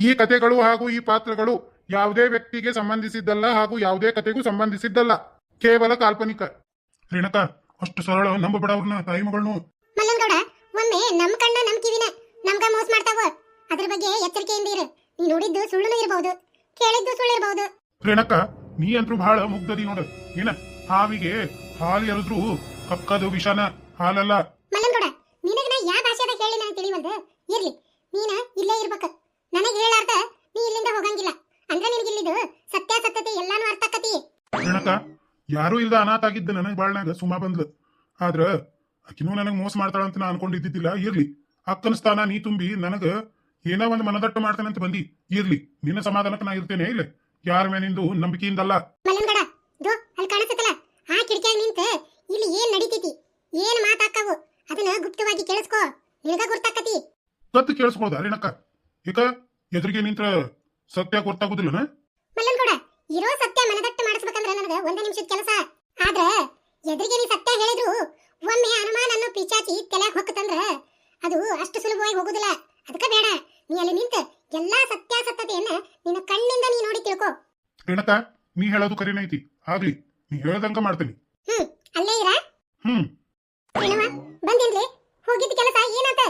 ಈ ಕಥೆಗಳು ಹಾಗೂ ಈ ಪಾತ್ರಗಳು ಯಾವುದೇ ವ್ಯಕ್ತಿಗೆ ಸಂಬಂಧಿಸಿದ್ದಲ್ಲ ಹಾಗೂ ಯಾವುದೇ ಕಥೆಗೂ ಸಂಬಂಧಿಸಿದ್ದಲ್ಲ. ಕೇವಲ ಕಾಲ್ಪನಿಕ. ರೇಣಕ ಅಷ್ಟು ಸರಳ ನಂಬಬೇಡ ಅವ್ರನ್ನ ತಾಯಿ ಮಗಳನ್ನು. ಮಲ್ಲಂಗೌಡ ಒಮ್ಮೆ ನಮ್ ಕಣ್ಣ ನಮ್ ಕಿವಿನ ನಮ್ಗ ಮೋಸ ಮಾಡ್ತಾವ? ಅದ್ರ ಬಗ್ಗೆ ಎಚ್ಚರಿಕೆಯಿಂದ ಇರು. ನೀ ನೋಡಿದ್ದು ಸುಳ್ಳು ಇರಬಹುದು ಕೇಳಿದ್ದು ಸುಳ್ಳು ಇರಬಹುದು ರೇಣಕ ನೀ ಅಂತೂ ಬಹಳ ಮುಗ್ಧದಿ ನೋಡು. ಏನ? ಹಾವಿಗೆ ಹಾಲು ಎರೆದ್ರು ಕಕ್ಕದು ವಿಷನ ಹಾಲಲ್ಲ. ಮಲ್ಲಂಗೌಡ ನಿನಗ ನಾ ಯಾವ ಭಾಷೆದಾಗ ಹೇಳಿ ನನಗೆ ತಿಳಿವಲ್ದು? ಇರ್ಲಿ ನೀನ ಇಲ್ಲೇ ಇರ್ಬೇಕ ನನಗೆ ಹೇಳಾರ್ದ ನೀ ಇಲ್ಲಿಂದ ಹೋಗಂಗಿಲ್ಲ ಅಂದ್ರ ನಿನಗೆ ಇಲ್ಲಿದು ಸತ್ಯಾಸತ್ಯತೆ ಎಲ್ಲಾನು ಅರ್ಥ ಆಕತಿ ರೇಣಕ ಯಾರೂ ಇಲ್ದ ಅನಾಥ ಆಗಿದ್ದ ನನಗೆ ಬಾಳ್ನಾಗ ಸುಮಾ ಬಂದ್ಲು. ಆದ್ರ ಆಕಿನೂ ನನಗ್ ಮೋಸ ಮಾಡ್ತಾಳ ಅಂತ ನಾ ಅನ್ಕೊಂಡಿದ್ದಿದ್ದಿಲ್ಲ ಇರ್ಲಿ. ಅಕ್ಕನ ಸ್ಥಾನ ನೀ ತುಂಬಿ ನನಗ ಏನೋ ಒಂದು ಮನದಟ್ಟು ಮಾಡ್ತಾನಂತ ಬಂದಿ ಇರ್ಲಿ. ನಿನ್ನ ಸಮಾಧಾನಕ್ಕೆ ನಾ ಇರ್ತೇನೆ ಇಲ್ಲ ಯಾರ ಮೇಲಿಂದು ನಂಬಿಕೆಯಿಂದಲ್ಲ. ಆ ಕಿಟಕಿಯಾಗ ನಿಂತ ಇಲ್ಲಿ ಏನ್ ನಡೀತೈತಿ? ಏನ್ ಮಾತಾಕ್ಕವು ಅದನ್ನ ಗುಪ್ತವಾಗಿ ಕೇಳಿಸ್ಕೋ. ನಿನಗ ಕೇಳಿಸ್ಕೊಳ್ದ ಅರೇನಕ್ಕ ಈಗ ಎದುರಿಗೆ ನಿಂತ್ರ ಸತ್ಯ ಗೊತ್ತಾಗುದಿಲ್ಲನ? ಇರೋ ಸತ್ಯ ಮನದಟ್ಟು ಮಾಡಿಸ್ಬೇಕಂದ್ರೆ ನನಗೆ ಒಂದೇ ನಿಮಿಷದ ಕೆಲಸ. ಆದ್ರೆ ಎದುರಿಗೆ ನೀ ಸತ್ಯ ಹೇಳಿದ್ರು ಒಮ್ಮೆ ಅನುಮಾನ ಅನ್ನೋ ಪಿಚಾಚಿ ತಲೆ ಹೊಕ್ಕತಂದ್ರ ಅದು ಅಷ್ಟು ಸುಲಭವಾಗಿ ಹೋಗುದಿಲ್ಲ. ಅದಕ್ಕೆ ಬೇಡ. ನೀ ಅಲ್ಲಿ ನಿಂತ ಎಲ್ಲಾ ಸತ್ಯಾಸತ್ಯತೆಯನ್ನ ನಿನ್ನ ಕಣ್ಣಿಂದ ನೀ ನೋಡಿ ತಿಳ್ಕೊ. ರೇಣಕ್ಕ ನೀ ಹೇಳೋದು ಕರಿನ ಐತಿ. ಆಗ್ಲಿ ನೀ ಹೇಳ್ದಂಗ ಮಾಡ್ತೀನಿ. ಹ್ಮ್ ಅಲ್ಲೇ ಇರ? ಹ್ಮ್. ಬಂದಿನ್ಲಿ ಹೋಗಿದ್ದ ಕೆಲಸ ಏನಾತ?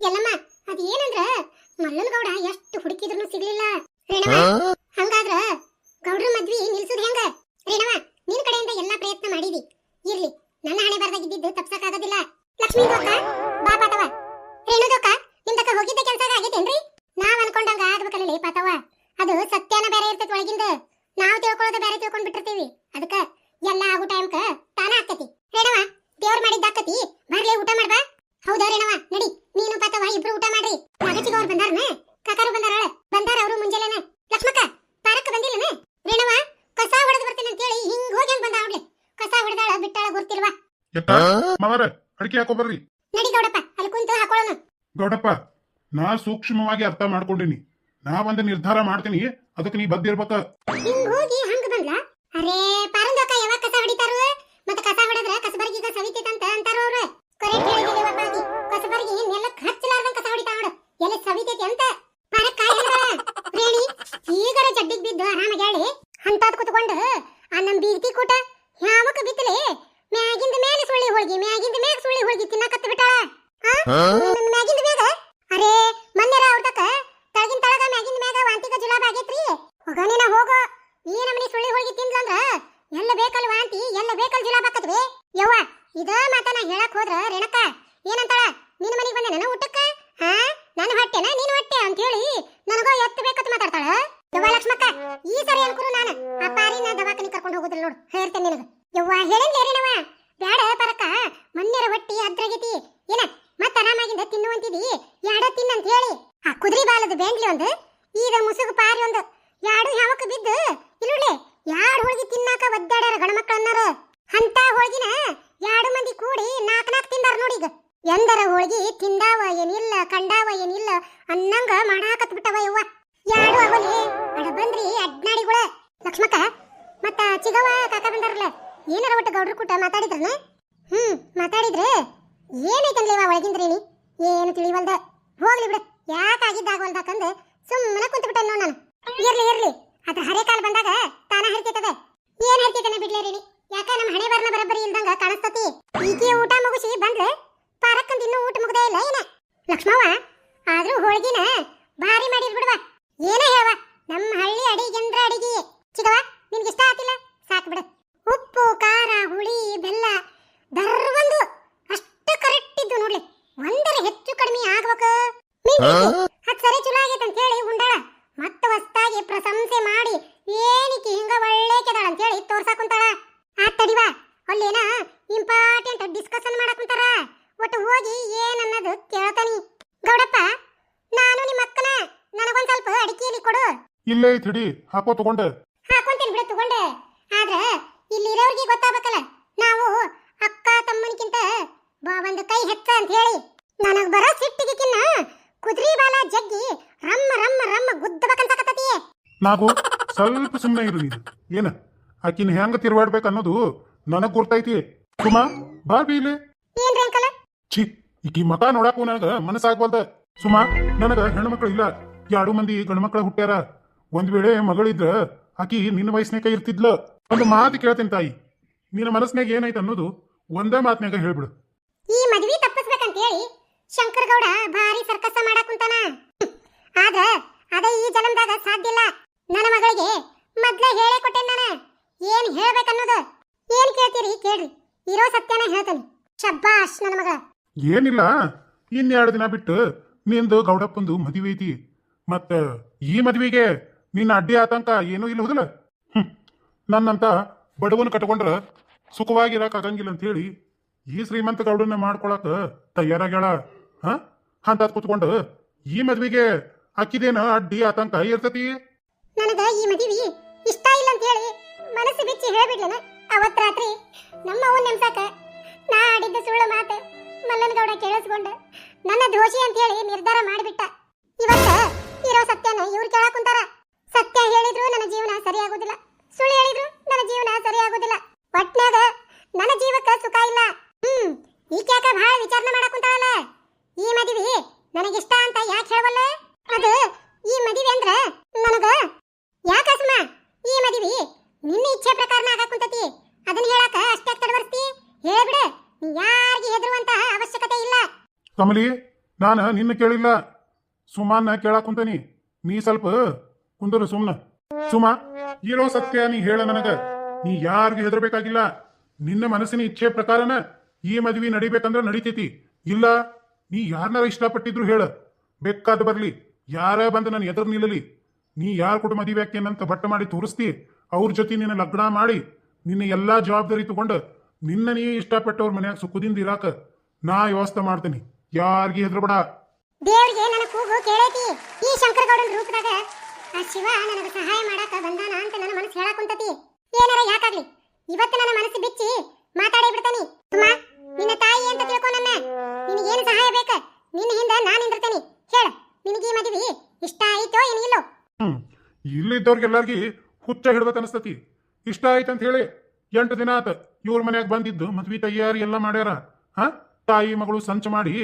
ಎಲ್ಲಮ್ಮ ಅದೇನಂದ್ರ ಏನಂದ್ರ ಮಲ್ಲನಗೌಡ ಎಷ್ಟು ಹುಡುಕಿದ್ರು ಸಿಗ್ಲಿಲ್ಲ. ರೇಣವ ಹಂಗಾದ್ರ ಗೌಡ್ರ ಮದ್ವಿ ನಿಲ್ಸುದ್ ಹೆಂಗ? ರೇಣವ ನಿನ್ ಕಡೆಯಿಂದ ಎಲ್ಲಾ ಪ್ರಯತ್ನ ಮಾಡಿದಿ. ಇರ್ಲಿ, ನನ್ನ ಹಣೆ ತಪ್ಸಕ್ಕಾಗೋದಿಲ್ಲ ಲಕ್ಷ್ಮೀ ಆಗೋದಿಲ್ಲ ಬಾಪಾತವ ರೇಣು ದೋಕ ನಿಮ್ದಕ್ಕ ಹೋಗಿದ್ದ ಕೆಲಸ ಆಗೈತೇನ್ರಿ? ನಾವ್ ಅನ್ಕೊಂಡಂಗ ಆಗ್ಬೇಕಲ್ಲ ಪಾತವ ಅದು ಸತ್ಯನ ಬೇರೆ ಇರ್ತೈತಿ ಒಳಗಿಂದ. ನಾವ್ ತಿಳ್ಕೊಳ್ಳೋದ ಬೇರೆ ತಿಳ್ಕೊಂಡ್ ಬಿಟ್ಟಿರ್ತೀವಿ ಅದಕ್ಕ ಎಲ್ಲಾ ಆಗೋ ಟೈಮ್ಕ ತಾನ ಆಕತಿ. ರೇಣವ ದೇವ್ರ ಮಾಡಿದ್ದಾಕತಿ ಬರ್ಲಿ ಊಟ ಮಾಡ್ಬಾ. ಹೌದಾ ರೇಣವ ನಡಿ, ನೀನು ಪಾತವ ಇಬ್ರು ಊಟ ಮಾಡ್ರಿ ಮಗಚಿಗ ಅವ್ರು ಬಂದಾರನ ಕಾಕಾರು ಬಂದಾರ ಬಂದಾರ ಅವರು ಮುಂಜಾನೆನ ಲಕ್ಷ್ಮಕ್ಕ ಪಾರಕ್ಕ ಬಂದಿಲ್ಲನ ರೇಣವ ಕಸ ಹೊಡೆದು ಬರ್ತೀನಿ ಅಂತೇಳಿ ಹಿಂಗ್ ಹೋಗಿ ಹಂಗ್ ಬಂದ ಅವ್ಳೆ ಕಸ ಹೊಡೆದಾಳ ಬಿಟ್ಟಾಳ ಗೊತ್ತಿಲ್ವಾ ಎತ್ತ ಮಾವರ ಅಡಿಕೆ ಹಾಕೋ ಬರ್ರಿ. ನಡಿ ಗೌಡಪ್ಪ ಅಲ್ಲಿ ಕುಂತು ಹಾಕೊಳ್ಳೋಣ ಗೌಡಪ್ಪ ನಾ ಸೂಕ್ಷ್ಮವಾಗಿ ಅರ್ಥ ಮಾಡ್ಕೊಂಡಿನಿ. ನಾ ಒಂದು ನಿರ್ಧಾರ ಮಾಡ್ತೀನಿ ಅದಕ್ಕೆ ನೀ ಬದ್ದಿರ್ಬೇಕ ಹಿಂಗ್ ಹೋಗಿ ಹಂಗ ಬಂದ್ಲ? ಅರೇ ಪಾರಂದಕ್ಕ ಯಾವಾಗ ಕಸ ಹೊಡಿತಾರು? ಮತ್ತ ಕಸ ಹೊಡೆದ್ರ ಕಸಬರ್ಗಿಗ ಸವಿತೈತಂತ ಅಂತಾರ ಅವ್ರು. ಕರೆಕ್ಟ್ ಹೇಳಿದಿಲ್ಲ ಕಸಬರ್ಗಿ ನೆಲಕ್ ಹಚ್ಚಲಾರ್ದಂಗ ಕಸ ಹೊಡಿತಾ ನೋಡು. ಎಲ್ಲಿ ಸವಿತೈತಿ ಅಂತ? ಪಾರಕ್ಕ ಈಗರ ಜಡ್ಡಿಗ್ ಬಿದ್ದು ಆರಾಮಾಗಿ ಹೇಳಿ ಕುತ್ಕೊಂಡು ಆ ನಮ್ ಬೀಗ್ತಿ ಕೂಟ ಯಾವಕ್ಕ ಬಿತ್ತಲೆ ಮ್ಯಾಗಿಂದ ಮೇಲೆ ಸುಳ್ಳಿ ಹೋಳ್ಗಿ ಮ್ಯಾಗಿಂದ ಮ್ಯಾಗ ಸುಳ್ಳಿ ಹೋಳ್ಗಿ ತಿನ್ನಕತ್ತ ಬಿಟ್ಟಾಳ ಆ? ಮ್ಯಾಗಿಂದ ಮ್ಯಾಗ? ಅರೇ ತಳಗಿನ ತಳಗ ಮ್ಯಾಗ ವಾಂತಿಕ ಜುಲಾಬ್ ಆಗೈತ್ರಿ? ಹೋಗ ಹೋಗೋ. ಈ ಸುಳ್ಳಿ ಹೋಗಿ ತಿಂದ್ಲಂದ್ರ ಎಲ್ಲ ಬೇಕಲ್ ವಾಂತಿ, ಎಲ್ಲ ಬೇಕಲ್ ಜುಲಾಬ್ ಆಕತ್ವಿ. ಯವ್ವ, ಇದ ಮಾತನ ಹೇಳಕ್ ಹೋದ್ರ ರೇಣಕ್ಕ ಏನಂತಾಳ? ನಿನ್ನ ಮನೆಗೆ ಬಂದೆ ಹಾ? ನನ್ನ ಹೊಟ್ಟೆನ ನೀನು ಹೊಟ್ಟೆ ಅಂತ ಹೇಳಿ ನನಗೋ ಎತ್ತು ಬೇಕತ್ ಮಾತಾಡ್ತಾಳ? ಯವ್ವ ಲಕ್ಷ್ಮಕ್ಕ, ಈ ಸರಿ ಅನ್ಕರು ನಾನು. ಆ ಪಾರಿನ ದವಾಖಾನೆ ಕರ್ಕೊಂಡು ಹೋಗುದಿಲ್ಲ ನೋಡು ಯವ್ವ ಹೇಳಂದ್ಲೇ ರೇಣವ ಬ್ಯಾಡ ಪರಕ್ಕ ಮೊನ್ನೆರ ಹೊಟ್ಟಿ ಅದ್ರಾಗೈತಿ. ಏನ ಮತ್ತ ಆರಾಮಾಗಿಂದ ತಿನ್ನುವಂತಿದಿ ಯಾಡ ತಿನ್ನಂತ ಹೇಳಿ ಆ ಬಾಲದ ಬೆಂಡ್ಲಿ ಒಂದು. ಈಗ ಮುಸುಗು ಪಾರಿ ಒಂದು. ಯಾಡು ಯಾವಕ್ಕೆ ಬಿದ್ದು? ಇಲ್ಲುಳ್ಳೆ, ಯಾಡ್ ಹೋಳಿಗೆ ತಿನ್ನಾಕ ಒದ್ದಾಡ್ಯಾರ ಗಣಮಕ್ಕಳನ್ನಾರ ಅಂತ ಹೋಳಿಗಿನ ಯಾಡು ಮಂದಿ ಕೂಡಿ ನಾಕ್ ನಾಕ್ ತಿಂದಾರ ನೋಡಿ ಈಗ ಎಂದರ ಹೋಳಿಗೆ ತಿಂದಾವ ಏನಿಲ್ಲ, ಕಂಡಾವ ಏನಿಲ್ಲ, ಅನ್ನಂಗ ಮಾಡಾಕತ್ ಬಿಟ್ಟವ ಯವ್ವ. ಯಾಡು ಅವಲಿ ಅಡ ಬಂದ್ರಿ ಅಡ್ನಾಡಿಗಳ. ಲಕ್ಷ್ಮಕ್ಕ, ಮತ್ತ ಚಿಗವ ಕಾಕ ಬಂದಾರಲ್ಲ, ಏನಾರ ಒಟ್ಟು ಗೌಡ್ರು ಕೂಟ ಮಾತಾಡಿದ್ರನ? ಹ್ಮ್, ಮಾತಾಡಿದ್ರೆ ಏನೈತನ್ಲೇವ ಒಳಗಿಂದ್ರೇನಿ? ಏನು ತಿಳಿವಲ್ದ? ಹೋಗ್ಲಿ ಬಿಡು. ಯಾಕಾಗಿದ್ದಾಗವಲ್ದಾಕಂದ್ ಸುಮ್ಮನೆ ಕುಂತ ಬಿಟ್ಟ ನೋಡ್ ನಾನು. ಇರ್ಲಿ ಇರ್ಲಿ. ಅದ್ರ ಹರೆ ಕಾಲ್ ಬಂದಾಗ ತಾನ ಹರಿತೈತದ. ಏನ್ ಹರಿತೈತನ ರೀ ಯಾಕ ನಮ್ಮ ಹಣೆ ಬರ್ನ ಬರಬ್ಬರಿ ಇಲ್ದಂಗ ಕಾಣಿಸ್ತತಿ? ಈಕೆ ಊಟ ಮುಗಿಸಿ ಬಂದ್ರೆ ಪಾರಕ್ಕಂದ ಇನ್ನೂ ಊಟ ಮುಗ್ದೇ ಇಲ್ಲ ಏನ? ಲಕ್ಷ್ಮವ್ವ, ಆದ್ರೂ ಹೋಳ್ಗಿನ ಭಾರಿ ಮಾಡಿರ್ ಬಿಡ್ವ. ಏನ ಹೇಳವ ನಮ್ಮ ಹಳ್ಳಿ ಅಡಿಗೆಂದ್ರ ಅಡಿಗೆ. ಚಿಗವ ನಿನ್ಗೆ ಇಷ್ಟ ಆತಿಲ್ಲ? ಸಾಕು ಬಿಡು. ಹತ್ ಸರಿ ಚಲೋ ಆಗೈತೆ ಅಂತ ಹೇಳಿ ಉಂಡಾಳ ಮತ್ತ ಹೊಸ್ತಾಗಿ ಪ್ರಶಂಸೆ ಮಾಡಿ ಏನಿಕಿ ಹಿಂಗ ಒಳ್ಳೆ ಕೆದಾಳ ಅಂತ ಹೇಳಿ ತೋರ್ಸಾಕ ಕುಂತಾಳ. ಆತ್ ತಡಿವಾ ಅಲ್ಲೇನ ಇಂಪಾರ್ಟೆಂಟ್ ಡಿಸ್ಕಷನ್ ಮಾಡಕ್ ಕುಂತಾರ. ಒಟ್ಟು ಹೋಗಿ ಏನನ್ನದು ಕೇಳ್ತಾನಿ ಗೌಡಪ್ಪ ನಾನು ನಿಮ್ಮ ಅಕ್ಕನ ನನಗೊಂದ್ ಸ್ವಲ್ಪ ಅಡಿಕೆಯಲ್ಲಿ ಕೊಡು. ಇಲ್ಲೇ ಐತ್ ಹಾಕೋ ತಗೊಂಡೆ. ಹಾಕೊಂತೀನಿ ಬಿಡು ತಗೊಂಡೆ. ಆದ್ರೆ ಇಲ್ಲಿ ಇರೋರ್ಗೆ ಗೊತ್ತಾಗಬೇಕಲ್ಲ ನಾವು ಅಕ್ಕ ತಮ್ಮನಿಗಿಂತ ಬಾ ಒಂದು ಕೈ ಹೆಚ್ಚ ಅಂತ ಹೇಳಿ. ನನಗ್ ಬರೋ ನಾವು ಸ್ವಲ್ಪ ಸುಮ್ಮನೆ ಇರು ನೀನು. ಏನ? ಆಕಿನ ಹೆಂಗ ತಿರುವಾಡ್ಬೇಕು ಅನ್ನೋದು ನನಗ್ ಗೊತ್ತೈತಿ ಸುಮಾ ಬಾ ಬಿ ಇಲ್ಲಿ. ಏನ್ರಿ ಅಂಕಲ? ಛೀ ಈಕಿ ಮಕ ನೋಡಾಕು ನನಗ ಮನಸ್ಸಾಗ್ವಲ್ದ. ಸುಮಾ ನನಗ ಹೆಣ್ಣು ಮಕ್ಕಳು ಇಲ್ಲ. ಎರಡು ಮಂದಿ ಗಂಡ್ಮಕ್ಳ ಹುಟ್ಟ್ಯಾರ. ಒಂದ್ ವೇಳೆ ಮಗಳಿದ್ರ ಆಕಿ ನಿನ್ನ ವಯಸ್ಸಿನಾಗ ಇರ್ತಿದ್ಲ. ಒಂದು ಮಾತು ಕೇಳ್ತೇನೆ ತಾಯಿ. ನಿನ್ನ ಮನಸ್ಸಿನಾಗ ಏನೈತೆ ಅನ್ನೋದು ಒಂದೇ ಮಾತಿನಾಗ ಹೇಳ್ಬಿಡು. ಈ ಮದ್ವಿ ತಪ್ಪಿಸ್ಬೇಕಂತ ಹೇಳಿ ಶಂಕರ್ ಗೌಡ ಭಾರಿ ಸರ್ಕಸ ಮಾಡಕ್ ಕುಂತಾನ. ಹ್ಮ್. ಆದ್ರ ಅದ ಈ ಜನ್ಮದಾಗ ಸಾಧ್ಯ ಇಲ್ಲ. ನನ್ನ ಮಗಳಿಗೆ ಮೊದ್ಲ ಹೇಳೇ ಕೊಟ್ಟೆ ನಾನು. ಏನ್ ಹೇಳ್ಬೇಕನ್ನೋದು? ಏನ್ ಕೇಳ್ತೀರಿ? ಕೇಳ್ರಿ. ಇರೋ ಸತ್ಯನ ಹೇಳ್ತಾನೆ. ಶಬ್ಬಾಷ್ ನನ್ನ ಮಗ ಏನಿಲ್ಲ. ಇನ್ನೆರಡು ದಿನ ಬಿಟ್ಟು ನಿಂದು ಗೌಡಪ್ಪಂದು ಮದುವೆ ಐತಿ. ಮತ್ತ ಈ ಮದುವೆಗೆ ನಿನ್ನ ಅಡ್ಡಿ ಆತಂಕ ಏನೂ ಇಲ್ಲ ಹೋದಲ್ಲ? ನನ್ನಂತ ಬಡವನ ಕಟ್ಕೊಂಡ್ರ ಸುಖವಾಗಿರಕ್ ಆಗಂಗಿಲ್ಲ ಅಂತ ಹೇಳಿ ಈ ಶ್ರೀಮಂತ ಗೌಡನ್ನ ಮಾಡ್ಕೊಳಕ ತಯಾರಾಗ್ಯಾಳ. ಹ? ಅಂತ ಕುತ್ಕೊಂಡು ಈ ಮದುವೆಗೆ ಅಕ್ಕಿದೇನ ಅಡ್ಡಿ ಆತಂಕ ಇರ್ತತಿ? ನನಗ ಈ ಮದುವೆ ಇಷ್ಟ ಇಲ್ಲ ಅಂತ ಹೇಳಿ ಮನಸ್ಸು ಬಿಚ್ಚಿ ಹೇಳ್ಬಿಡ್ಲೇನ ಅವತ್ ರಾತ್ರಿ ನಮ್ಮ ನೆಮ್ಸಾಕ ನಾ ಆಡಿದ್ದ ಸುಳ್ಳು ಮಾತು ಮಲ್ಲನಗೌಡ ಕೇಳಿಸ್ಕೊಂಡ ನನ್ನ ದೋಷಿ ಅಂತ ಹೇಳಿ ನಿರ್ಧಾರ ಮಾಡಿಬಿಟ್ಟ. ಇವತ್ತ ಇರೋ ಸತ್ಯನ ಇವ್ರು ಕೇಳಕ್ ಕುಂತಾರ. ಸತ್ಯ ಹೇಳಿದ್ರು ನನ್ನ ಜೀವನ ಸರಿಯಾಗೋದಿಲ್ಲ ಸುಳ್ಳು ಹೇಳಿದ್ರು ನನ್ನ ಜೀವನ ಸರಿಯಾಗೋದಿಲ್ಲ ಒಟ್ನ್ಯಾಗ ನನ್ನ ಜೀವಕ್ಕ ಸುಖ ಇಲ್ಲ. ಹ್ಮ್, ಈಕ್ಯಾಕ ಬಹಳ ವಿಚಾರಣೆ ಮಾಡಕ್ ಕುಂತಾಳಲ್ಲ. ಈ ಮದುವೆ ನನಗಿಷ್ಟ ಅಂತ ಯಾಕೆ ಹೇಳವಲ್ಲ ಅದು ಈ ಮದುವೆ ಅಂದ್ರ ನನಗ ಯಾಕಸ್ಮ ಈ ಮದುವೆ ನಿನ್ನ ಇಚ್ಛೆ ಪ್ರಕಾರನ ಆಗಾಕ್ ಕುಂತತಿ ಅದನ್ನ ಹೇಳಾಕ ಅಷ್ಟೇ ತಡವರ್ತಿ ಹೇಳ್ಬಿಡು ನೀ ಯಾರಿಗೆ ಹೆದರುವಂತ ಅವಶ್ಯಕತೆ ಇಲ್ಲ ಕಮಲಿ, ನಾನು ನಿನ್ನ ಕೇಳಿಲ್ಲ. ಸುಮಾನ ಕೇಳಾಕ್ ಕುಂತನಿ. ನೀ ಸ್ವಲ್ಪ ಕುಂದರು ಸುಮ್ನ. ಸುಮ, ಇರೋ ಸತ್ಯ ನೀ ಹೇಳ ನನಗ. ನೀ ಯಾರಿಗೂ ಹೆದರ್ಬೇಕಾಗಿಲ್ಲ. ನಿನ್ನ ಮನಸ್ಸಿನ ಇಚ್ಛೆ ಪ್ರಕಾರನ ಈ ಮದ್ವಿ ನಡಿಬೇಕಂದ್ರ ನಡಿತೈತಿ. ಇಲ್ಲ, ನೀ ಯಾರನ್ನಾರ ಇಷ್ಟಪಟ್ಟಿದ್ರು ಹೇಳ. ಬೇಕಾದ ಬರ್ಲಿ. ಯಾರ ಬಂದು ನನ್ನ ಎದುರು ನಿಲ್ಲಲಿ. ನೀ ಯಾರ ಕೂಡ ಮದುವೆ ಅಂತ ಬಟ್ಟ ಮಾಡಿ ತೋರಿಸ್ತಿ, ಅವ್ರ ಜೊತೆ ನಿನ್ನ ಲಗ್ನ ಮಾಡಿ, ನಿನ್ನ ಎಲ್ಲಾ ಜವಾಬ್ದಾರಿ ತಗೊಂಡು ನಿನ್ನ ನೀ ಇಷ್ಟಪಟ್ಟವ್ರ ಮನ್ಯಾಗ ಸುಖದಿಂದ ಇರಾಕ ನಾ ವ್ಯವಸ್ಥೆ ಮಾಡ್ತೀನಿ. ಯಾರಿಗೆ ಹೆದರ್ಬೇಡ ದೇವ್ರಿಗೆ ನನ್ನ ಕೂಗು ಕೇಳೈತಿ. ಈ ಶಂಕರಗೌಡನ ರೂಪದಾಗ ಆ ಶಿವ ನನಗೆ ಸಹಾಯ ಮಾಡಾಕ ಬಂದಾನ ಅಂತ ನನ್ನ ಮನಸ್ಸು ಹೇಳಕುಂತತಿ ಏನರ ಯಾಕಾಗ್ಲಿ? ಇವತ್ತು ನನ್ನ ಮನಸ್ಸು ಬಿಚ್ಚಿ ಮಾತಾಡೇ ಬಿಡ್ತಾನಿ. ತುಮ್ಮ ನಿನ್ನ ತಾಯಿ ಅಂತ ತಿಳ್ಕೊ ನನ್ನ ನಿನಗೇನು ಸಹಾಯ ಬೇಕ? ನಿನ್ನ ಹಿಂದೆ ನಾನು ನಿಂದಿರ್ತೇನೆ. ಹೇಳ ನಿನಗೆ ಈ ಮದುವೆ ಇಷ್ಟ ಆಯ್ತೋ ಏನಿಲ್ಲೋ ಹ್ಮ್ ಇಲ್ಲಿದ್ದವ್ರಿಗೆಲ್ಲರಿಗೆ ಹುಚ್ಚ ಹಿಡ್ಬೇಕು ಅನಿಸ್ತತಿ. ಇಷ್ಟ ಆಯ್ತಂತ ಹೇಳಿ ಎಂಟು ದಿನ ಆತ ಇವ್ರ ಮನ್ಯಾಗ ಬಂದಿದ್ದು ಮದ್ವಿ ತಯಾರಿ ಎಲ್ಲ ಮಾಡ್ಯಾರ. ಹಾ? ತಾಯಿ ಮಗಳು ಸಂಚ ಮಾಡಿ,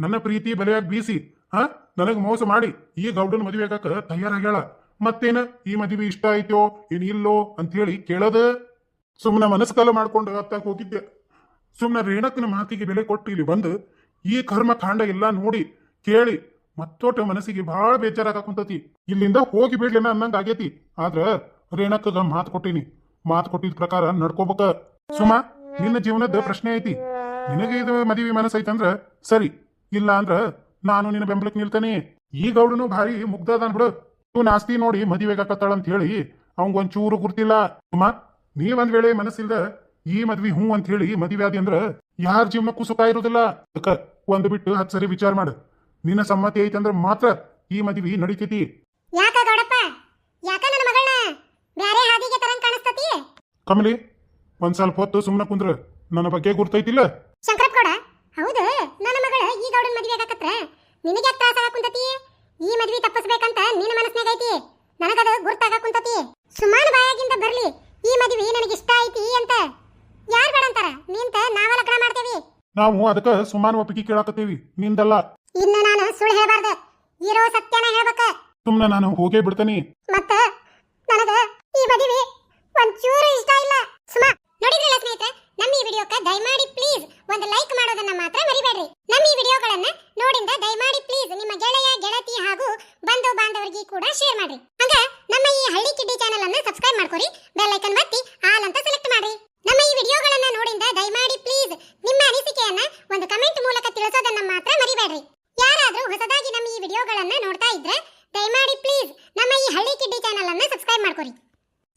ನನ್ನ ಪ್ರೀತಿ ಬಲೆಯಾಗಿ ಬೀಸಿ, ಹಾ? ನನಗ್ ಮೋಸ ಮಾಡಿ, ಈ ಗೌಡನ ಮದುವೆ ಆಗಾಕ ತಯಾರಾಗ್ಯಾಳ. ಮತ್ತೇನ? ಈ ಮದುವೆ ಇಷ್ಟ ಆಯ್ತೋ ಏನ್ ಇಲ್ಲೋ ಅಂತ ಹೇಳಿ ಕೇಳದ? ಸುಮ್ಮನೆ ಮನಸ್ಕಾಲ ಮಾಡ್ಕೊಂಡು ಅತ್ತಾಗ ಹೋಗಿದ್ದೆ. ಸುಮ್ಮನೆ ರೇಣಕ್ಕನ ಮಾತಿಗೆ ಬೆಲೆ ಕೊಟ್ಟು ಇಲ್ಲಿ ಬಂದು, ಈ ಕರ್ಮ ಕಾಂಡ ಎಲ್ಲ ನೋಡಿ ಕೇಳಿ, ಮತ್ತೋಟ ಮನಸ್ಸಿಗೆ ಬಹಳ ಬೇಜಾರಾಗಕುಂತತಿ. ಇಲ್ಲಿಂದ ಹೋಗಿ ಬಿಡ್ಲಿನ ಅನ್ನಂಗ ಆಗೇತಿ. ಆದ್ರ ರೇಣಕ್ಕಗ ಮಾತು ಕೊಟ್ಟಿನಿ. ಮಾತು ಕೊಟ್ಟಿದ ಪ್ರಕಾರ ನಡ್ಕೋಬೇಕ. ಸುಮ, ನಿನ್ನ ಜೀವನದ ಪ್ರಶ್ನೆ ಐತಿ. ನಿನಗೆ ಇದು ಮದುವೆ ಮನಸ್ಸೈತಂದ್ರ ಸರಿ ಇಲ್ಲ ಅಂದ್ರ ನಾನು ನಿನ್ನ ಬೆಂಬಲಕ್ಕೆ ನಿಲ್ತೇನೆ. ಈ ಗೌಡನು ಭಾರಿ ಮುಗ್ಧದಾನ್ ಬಿಡು. ಇವನ್ ಆಸ್ತಿ ನೋಡಿ ಮದುವೆಗಾಕತ್ತಾಳ ಅಂತ ಹೇಳಿ ಅವಂಗ ಚೂರು ಗುರ್ತಿಲ್ಲ. ಅಮ್ಮ ನೀ ಒಂದ್ ವೇಳೆ ಮನಸ್ಸಿಲ್ದ ಈ ಮದ್ವಿ ಹ್ಞೂ ಅಂತ ಹೇಳಿ ಮದುವೆ ಆದಿ ಅಂದ್ರ ಯಾರ ಜೀವನಕ್ಕೂ ಸುಖ ಇರೋದಿಲ್ಲ. ಅದಕ್ಕ ಒಂದ್ ಬಿಟ್ಟು ಹತ್ ಸರಿ ವಿಚಾರ ಮಾಡು. ನಿನ್ನ ಸಮ್ಮತಿ ಐತಂದ್ರ ಮಾತ್ರ ಈ ಮದ್ವಿ ನಡಿತೈತಿ. ಯಾಕ ಗೌಡಪ್ಪ? ಯಾಕ ನನ್ನ ಮಗಳನ್ನ? ಬ್ಯಾರೆ ಹಾದಿಗೆ ತರಂಗ್ ಕಾಣಿಸ್ತತಿ? ಕಮಲಿ ಒಂದ್ ಸ್ವಲ್ಪ ಹೊತ್ತು ಸುಮ್ಮನೆ ಕುಂದ್ರ. ನನ್ನ ಬಗ್ಗೆ ಗುರ್ತೈತಿಲ್ಲ ಶಂಕರಪ್ಪ ಗೌಡ ಹೌದು ನನ್ನ ಮಗಳ ಈ ಗೌಡನ ಮದುವೆ ಆಗಕತ್ರ? ನಿನಗೆ ಯಾಕೆ ತ್ರಾಸ ಕುಂತತಿ ಈ ಮದ್ವಿ ತಪ್ಪಿಸ್ಬೇಕಂತ ನಿನ್ನ ಮನಸ್ನಾಗ ಐತಿ? ನನಗದು ಗುರ್ತಾಗ ಕುಂತತಿ ಸುಮಾನ ಬಾಯಾಗಿಂದ ಬರ್ಲಿ. ಈ ಮದ್ವಿ ನನಗೆ ಇಷ್ಟ ಐತಿ ಅಂತ. ಯಾರ್ ಬೇಡ ಅಂತಾರ ನಿಂತ ನಾವ ಲಗ್ನ ಮಾಡ್ತೇವಿ. ನಾವು ಅದಕ್ಕ ಸುಮಾನ ಒಪ್ಪಿಗೆ ಕೇಳಾಕತ್ತೀವಿ. ನಿಂದಲ್ಲ. ಇನ್ನು ನಾನು ಸುಳ್ಳು ಹೇಳಬಾರ್ದ. ಇರೋ ಸತ್ಯನ ಹೇಳ್ಬೇಕ. ಸುಮ್ನೆ ನಾನು ಹೋಗೇ ಬಿಡ್ತೇನೆ. ಮತ್ತ ನನಗ ಈ ಮದುವೆ ಒಂಚೂರು ಇಷ್ಟ ಇಲ್ಲ. ಸುಮಾ ನೋಡಿದ್ರಲ್ಲ ಸ್ನೇಹಿತರೆ, ನಮ್ಮ ಈ ವಿಡಿಯೋಕ್ಕೆ ದಯಮಾಡಿ ಪ್ಲೀಸ್ ಒಂದು ಲೈಕ್ ಮಾಡೋದನ್ನ ಮಾತ್ರ ಮರಿಬೇಡ್ರಿ. ನಮ್ಮ ಈ ವಿಡಿಯೋಗಳನ್ನ ನೋಡಿಂದ ದಯಮಾಡಿ ಪ್ಲೀಸ್ ನಿಮ್ಮ ಗೆಳೆಯ, ಗೆಳತಿ ಹಾಗೂ ಬಂಧು ಬಾಂಧವರಿಗೆ ಕೂಡ ಶೇರ್ ಮಾಡ್ರಿ. ಹಂಗ ನಮ್ಮ ಈ ಹಳ್ಳಿ ಕಿಡ್ಡಿ ಚಾನೆಲ್ ಅನ್ನ ಸಬ್ಸ್ಕ್ರೈಬ್ ಮಾಡ್ಕೊರಿ ಬೆಲ್ ಐಕನ್ ಒತ್ತಿ ಆಲ್ ಅಂತ ಸೆಲೆಕ್ಟ್ ಮಾಡ್ರಿ. ನಮ್ಮ ಈ ವಿಡಿಯೋಗಳನ್ನ ನೋಡಿಂದ ದಯಮಾಡಿ ಪ್ಲೀಸ್ ನಿಮ್ಮ ಅನಿಸಿಕೆಯನ್ನ ಒಂದು ಕಮೆಂಟ್ ಮೂಲಕ ತಿಳಿಸೋದನ್ನ ಮಾತ್ರ ಮರಿಬೇಡ್ರಿ. ಯಾರಾದ್ರೂ ಹೊಸದಾಗಿ ನಮ್ಮ ಈ ವಿಡಿಯೋಗಳನ್ನ ನೋಡ್ತಾ ಇದ್ರೆ ದಯಮಾಡಿ ಪ್ಲೀಸ್ ನಮ್ಮ ಈ ಹಳ್ಳಿ ಕಿಡ್ಡಿ ಚಾನೆಲ್ ಅನ್ನ ಸಬ್ಸ್ಕ್ರೈಬ್ ಮಾಡ್ಕೊರಿ.